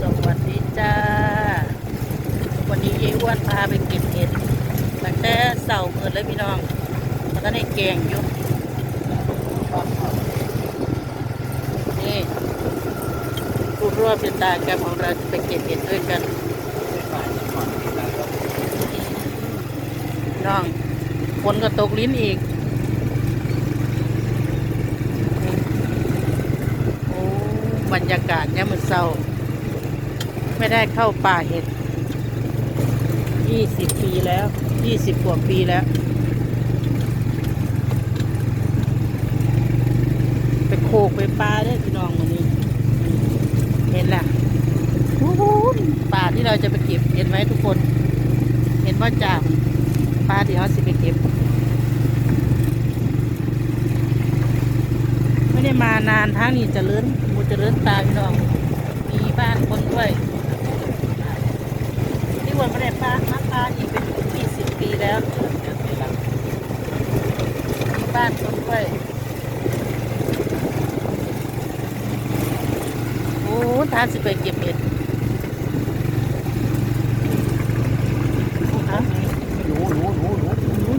สวัสดีจ้า วันนี้ยายอ้วนพาไปเก็บเห็ดตั้งแต่เสาร์มืดเลยพี่น้องแล้วก็ในแกงอยู่นี่ผู้ร่วมเป็นตาแกของเราจะไปเก็บเห็ดด้วยกันน้องฝนก็ตกลิ้นอีกโอ้บรรยากาศเนี่ยมันเศร้า ไม่ได้เข้าป่าเห็ดยี่สิบปีแล้วยี่สิบกว่าปีแล้ว ไปโคกไปปลาเด้พี่น้องวันนี้ เห็นละโอ้โหป่าที่เราจะไปเก็บเห็นไหมทุกคน เห็นว่าจากปลาที่เขาสิไปเก็บ ไม่ได้มานานทางนี้เจะเลื่อนมูเจะเลื่อนตาพี่น้อง มีบ้านคนด้วย วันไม่ได้ปลามาปลาอีกเป็นยี่สิบปีแล้วบ้านคนด้วยโอ้ทานสิไปเก็บเห็ดฮะหนูหนูหนูหนู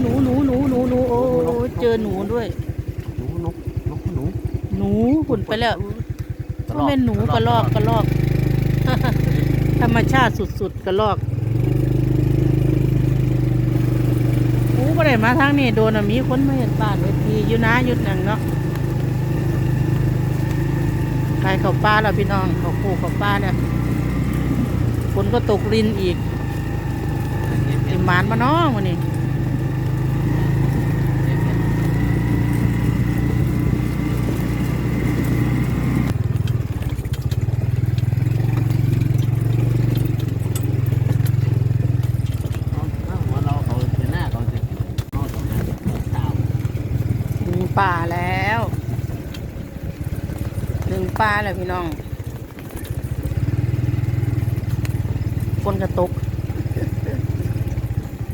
หนูหนูหนูหนูหนูหนูโอ้เจอหนูด้วย หนูนกนกหนู หนูหุ่นไปแล้วก็เป็นหนูกระลอกกระลอก ธรรมชาติสุดๆกระลอก อ้บ่ได้มาทางนี้โดนอะมีคนมาเห็นบ้านเวทีอยู่นะหยุดหนังเนาะใครเขาป้าแล้วพี่น้องเขาคู่เขาป้าเนี่ยฝนก็ตกรินอีกไอ้หมานมาน้องวันนี้ หัวเราเขาเป็นหน้าเขาจะเขาตรงนั้นเต่า ถึง ป่าแล้วถึงป่าแล้วพี่น้องฝนก็ตก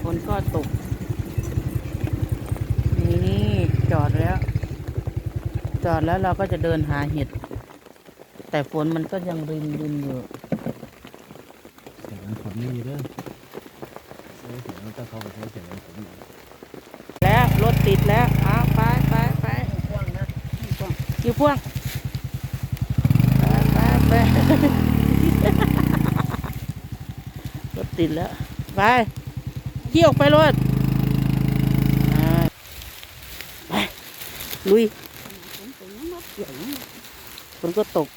ฝนก็ตก นี่จอดแล้ว จอดแล้วเราก็จะเดินหาเห็ด แต่ฝนมันก็ยังรินรินอยู่ เสียงฝนนี่เด้อเสียงฝนต้องเขาไปใช้เสียงฝน แล้วรถติดแล้วเอาไปไปไปกี่ พ่วงไปไปไปรถติดแล้ว ไปขี่ออกไปรถไป ลุยฝนก็ตก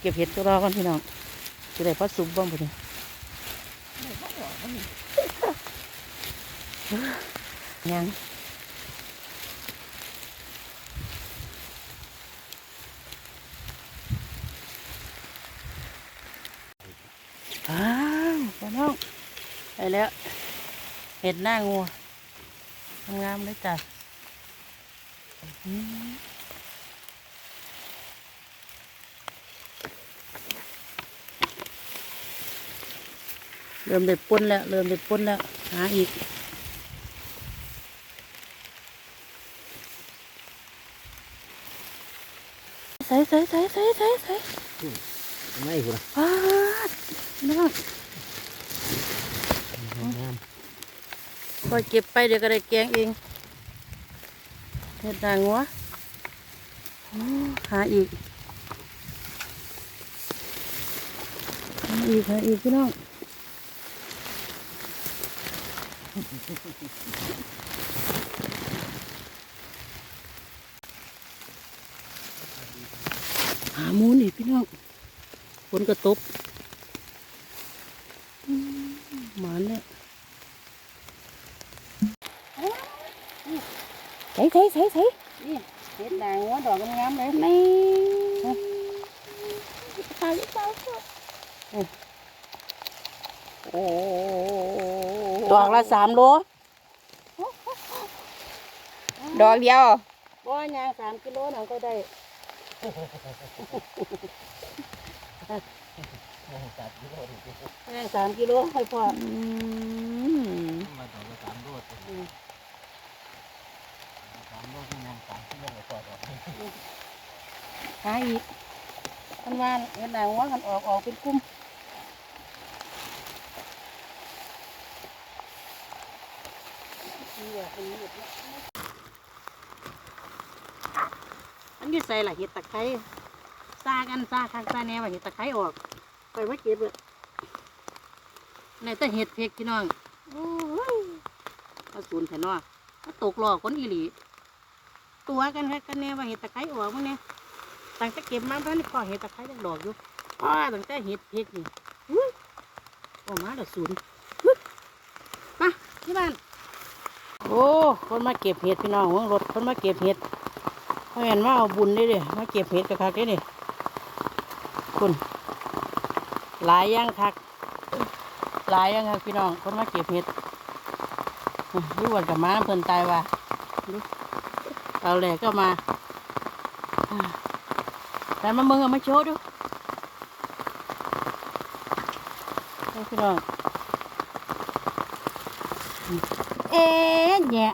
เก็บเห็ดตัวรอกันพี่น้องจะได้พัดซุปบ้างพอดียัง อ้าวพี่น้องไปแล้วเห็ดหน้างัวงามๆเลยจ้ะอืมเริ่มเด็ดปุ้นแล้ว เริ่มเด็ดปุ้นแล้ว หาอีกใส่ใส่ใส่ใส่ใส่ใส่ไม่คุณปาด น้องงาคอยเก็บไปเดี๋ยวก็ได้แกงเองเห็ดนางหัวโอ้หาอีกหาอีกหาอีกพี่น้องหามูนอีกพี่น้องฝนก็ตก หมานเนี่ยใส่ใส่ใส่ใส่นี่เห็ดด่างหัวดอกงามๆเลยนี่ตายตายโอ้ดอกละสามโลดอกเดียวบ่ยางสามกิโลหนังก็ได้จัดที่โล ดยางสามกิโลให้พ่อมาต่อมาสามโลดสามโลดที่ยังสามที่โลดก่อหาอีกมันว่าเห็นหนังว่ากันออกออกเป็นกลุ่มนี่แหละเป็นเห็ดเนี่ยอันนี้ใส่ละเห็ดตะไคร้ซากันซาคักซาแนวว่าเห็ดตะไคร้ออกไปว่าเก็บเลย ในแต่เห็ดเพกพี่น้องโอ้ยมาสูนแผ่นว่ามาตกหลอกคนอีหลี ตัวกันแค่กันแน่ว่าเห็ดตะไคร้ออกมั้งเนี่ยตั้งแต่เก็บมาเพื่อนพอเห็ดตะไคร้ยังดอกอยู่พ่อตั้งแต่เห็ดเพกนี่อุ้ยออกมาแล้วศูนมาที่บ้าน โอ้ คนมาเก็บเห็ดพี่น้องรถคนมาเก็บเห็ดเขาเห็นว่าเอาบุญได้เลยมาเก็บเห็ดกับคักได้เลยคุณหลายย่างคัก หลายอย่างคักพี่น้องคนมาเก็บเห็ดดูวันกับม้าเพิ่นตายว่ะเอาแหละก็มาแต่มาเมืองเอามาโชว์ดูพี่น้องเอ๊ะแหนะ